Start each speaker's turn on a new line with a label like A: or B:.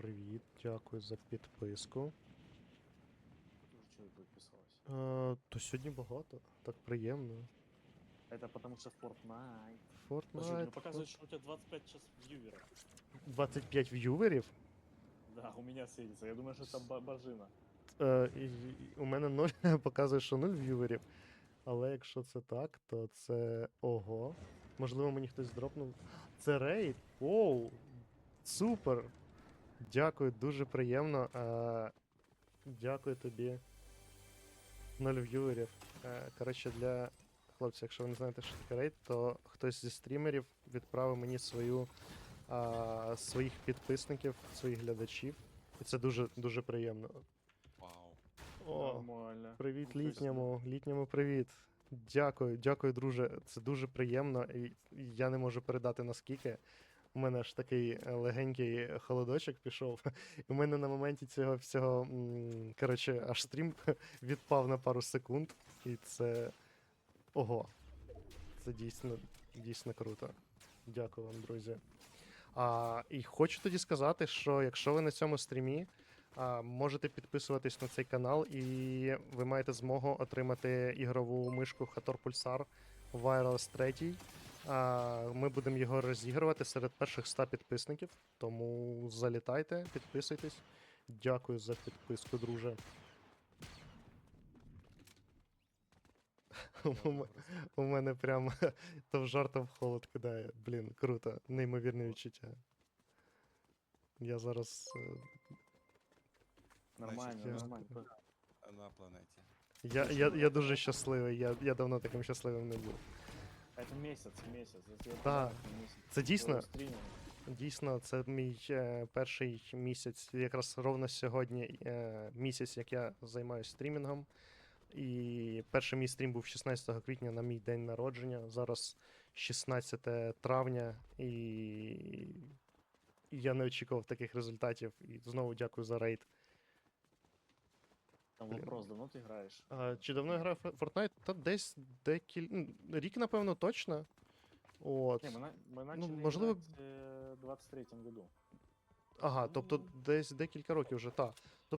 A: привіт, дякую за підписку.
B: Тоже человек подписалось.
A: Е, то сьогодні багато, так приємно.
B: Это потому что Fortnite.
C: Подожди, мне
A: Fortnite,
C: показывает, что у тебя 25 сейчас вьюверов.
A: 25 в'юверів.
B: Да, у меня светится. Я думаю, что это ба- божина.
A: Е, і, і у мене 0 показує, що 0 в'юверів. Але якщо це так, то це ого. Можливо, мені хтось дропнув. Це рейд. Оу! Супер! Дякую, дуже приємно. Е, дякую тобі. 0 в'юверів. Е, коротше, для хлопців, якщо ви не знаєте, що таке рейд, то хтось зі стрімерів відправив мені свою, а, своїх підписників, своїх глядачів. І це дуже дуже приємно.
D: Вау.
A: О,
B: Нормально.
A: привіт літньому, літньому привіт. Дякую, дякую, друже. Це дуже приємно, і я не можу передати наскільки. У мене аж такий е, легенький холодочок пішов. У мене на моменті цього всього, коротше, аж стрім відпав на пару секунд. І це. Ого. Це дійсно, дійсно круто. Дякую вам, друзі. А, і хочу тоді сказати, що якщо ви на цьому стрімі, а, можете підписуватись на цей канал, і ви маєте змогу отримати ігрову мишку Hator Pulsar Wireless 3. А, ми будемо його розігрувати серед перших 100 підписників. Тому залітайте, підписуйтесь. Дякую за підписку, друже. У мене прям то в то в холод кидає. Блін, круто, неймовірне відчуття. Я зараз. е,
B: Нормально,
A: я-
B: нормально.
D: На планеті.
A: Я, я, я дуже щасливий, я, я давно таким щасливим не був. Да.
B: подарок на месяц.
A: Це дійсно, дійсно, це мій е, перший місяць, якраз ровно сьогодні е, місяць, як я займаюся стрімінгом. І перший мій стрім був 16 квітня на мій день народження. Зараз 16 травня, і, і я не очікував таких результатів. І знову дякую за рейд.
B: Там
A: Блин.
B: вопрос, давно ты играешь?
A: А, чи давно я грав в Fortnite? Та десь декіль... ну, рік, напевно, точно. От.
B: Не, мы, на- мы начали
A: можливо-
B: играть э, в 23 году.
A: Ага, тобто
B: Ну.
A: десь декілька років вже, так.